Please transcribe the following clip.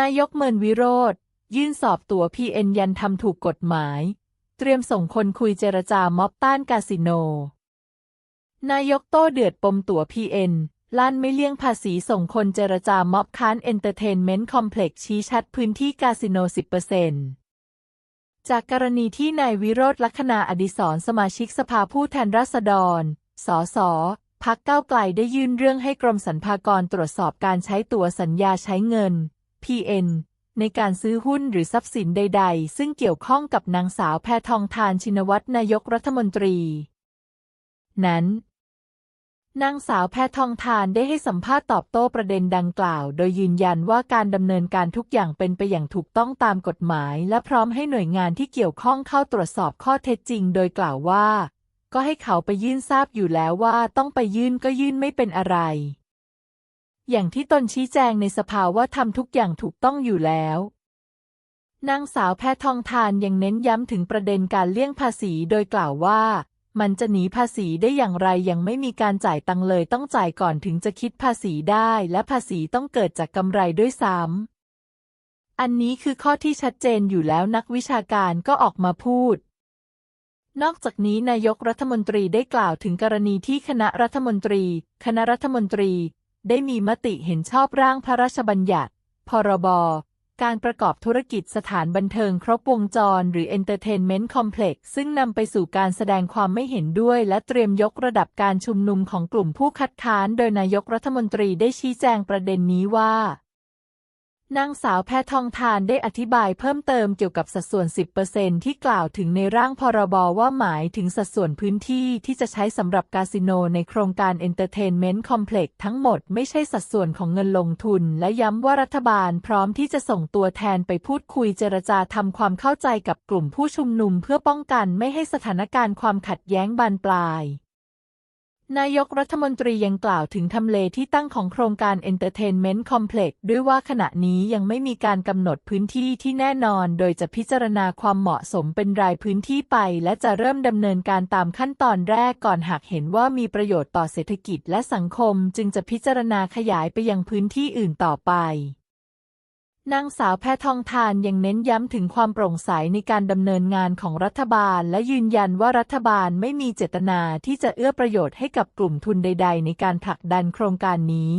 นายกเมินวิโรธยื่นสอบตัว PN ยันทำถูกกฎหมาย เตรียมส่งคนคุยเจรจาม็อบต้านคาสิโน นายกโต้เดือดปมตั๋ว PN ลั่นไม่เลี่ยงภาษีส่งคนเจรจาม็อบค้านเอนเตอร์เทนเมนต์คอมเพล็กซ์ชี้ชัดพื้นที่คาสิโน 10%จากกรณีที่นายวิโรธลักษณาอดิศรสมาชิกสภาผู้แทนราษฎร สสพักเก้าไกลได้ยื่นเรื่องให้กรมสรรพากรตรวจสอบการใช้ตั๋วสัญญาใช้เงิน PN ในการซื้อหุ้นหรือทรัพย์สินใด ๆ ซึ่งเกี่ยวข้องกับนางสาวแพทองทานชินวัตรนายกรัฐมนตรี นั้น นางสาวแพทองทานได้ให้สัมภาษณ์ตอบโต้ประเด็นดังกล่าว โดยยืนยันว่าการดำเนินการทุกอย่างเป็นไปอย่างถูกต้องตามกฎหมาย และพร้อมให้หน่วยงานที่เกี่ยวข้องเข้าตรวจสอบข้อเท็จจริง โดยกล่าวว่า ก็ให้เขาไปยื่นทราบอยู่แล้วว่าต้องไปยื่นก็ยื่นไม่เป็นอะไร อย่างที่ตนชี้แจงในสภาว่าทำทุกอย่างถูกต้องอยู่แล้วนางสาวแพทองทานยังเน้นย้ำถึงประเด็นการเลี่ยงภาษีโดยกล่าวว่า มันจะหนีภาษีได้อย่างไรยังไม่มีการจ่ายตังเลยต้องจ่ายก่อนถึงจะคิดภาษีได้ และภาษีต้องเกิดจากกำไรด้วยซ้ำอันนี้คือข้อที่ชัดเจนอยู่แล้วนักวิชาการก็ออกมาพูด นอกจากนี้นายกรัฐมนตรีได้กล่าวถึงกรณีที่คณะรัฐมนตรี คณะรัฐมนตรี ได้มีมติเห็นชอบร่างพระราชบัญญัติ พรบ การประกอบธุรกิจสถานบันเทิงครบวงจรหรือ Entertainment Complex ซึ่งนำไปสู่การแสดงความไม่เห็นด้วย และเตรียมยกระดับการชุมนุมของกลุ่มผู้คัดค้าน โดยนายกรัฐมนตรีได้ชี้แจงประเด็นนี้ว่า นางสาวแพทองทานได้อธิบายเพิ่มเติมเกี่ยวกับสัดส่วน 10%ที่กล่าวถึงในร่างพรบว่าหมายถึงสัดส่วนพื้นที่ที่จะใช้สำหรับคาสิโนในโครงการ Entertainment Complex ทั้งหมดไม่ใช่สัดส่วนของเงินลงทุน และย้ำว่ารัฐบาลพร้อมที่จะส่งตัวแทนไปพูดคุยเจรจาทำความเข้าใจกับกลุ่มผู้ชุมนุมเพื่อป้องกันไม่ให้สถานการณ์ความขัดแย้งบานปลาย นายกรัฐมนตรียังกล่าวถึงทำเลที่ตั้งของโครงการ Entertainment Complex ด้วยว่าขณะนี้ยังไม่มีการกำหนดพื้นที่ที่แน่นอน โดยจะพิจารณาความเหมาะสมเป็นรายพื้นที่ไป และจะเริ่มดำเนินการตามขั้นตอนแรกก่อนหากเห็นว่ามีประโยชน์ต่อเศรษฐกิจและสังคม จึงจะพิจารณาขยายไปยังพื้นที่อื่นต่อไป นางสาวแพทองทานยังเน้นย้ำถึงความโปร่งใสในการดำเนินงานของรัฐบาล และยืนยันว่ารัฐบาลไม่มีเจตนาที่จะเอื้อประโยชน์ให้กับกลุ่มทุนใด ๆ ในการผลักดันโครงการนี้